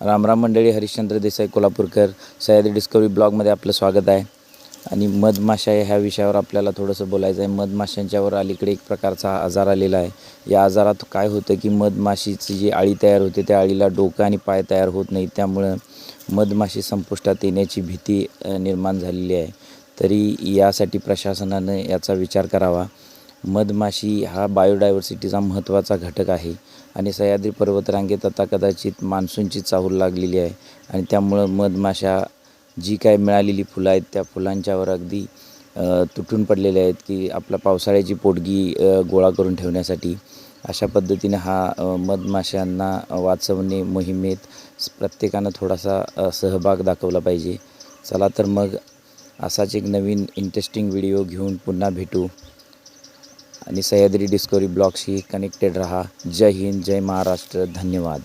रामराम मंडळी हरिश्चंद्र देसाई कोल्हापूरकर सह्याद्री डिस्कवरी ब्लॉगमध्ये आपलं स्वागत आहे. आणि मधमाशा ह्या विषयावर आपल्याला थोडंसं बोलायचं आहे. मधमाशांच्यावर अलीकडे एक प्रकारचा आजार आलेला आहे. या आजारात काय होतं की मधमाशीची जी आळी तयार होते त्या आळीला डोकं आणि पाय तयार होत नाही त्यामुळं मधमाशी संपुष्टात येण्याची भीती निर्माण झालेली आहे. तरी यासाठी प्रशासनानं याचा विचार करावा. मधमाशी हा बायोडायव्हर्सिटीचा महत्त्वाचा घटक आहे आणि सह्याद्री पर्वतरांगेत आता कदाचित मान्सूनची चाहूल लागलेली आहे आणि त्यामुळं मधमाशा जी काय मिळालेली फुलं आहेत त्या फुलांच्यावर अगदी तुटून पडलेले आहेत की आपल्या पावसाळ्याची पोटगी गोळा करून ठेवण्यासाठी. अशा पद्धतीने हा मधमाशांना वाचवणे मोहिमेत प्रत्येकानं थोडासा सहभाग दाखवला पाहिजे. चला तर मग असाच एक नवीन इंटरेस्टिंग व्हिडिओ घेऊन पुन्हा भेटू. आणि सह्याद्री डिस्कवरी ब्लॉगशी कनेक्टेड रहा. जय हिंद जय महाराष्ट्र. धन्यवाद.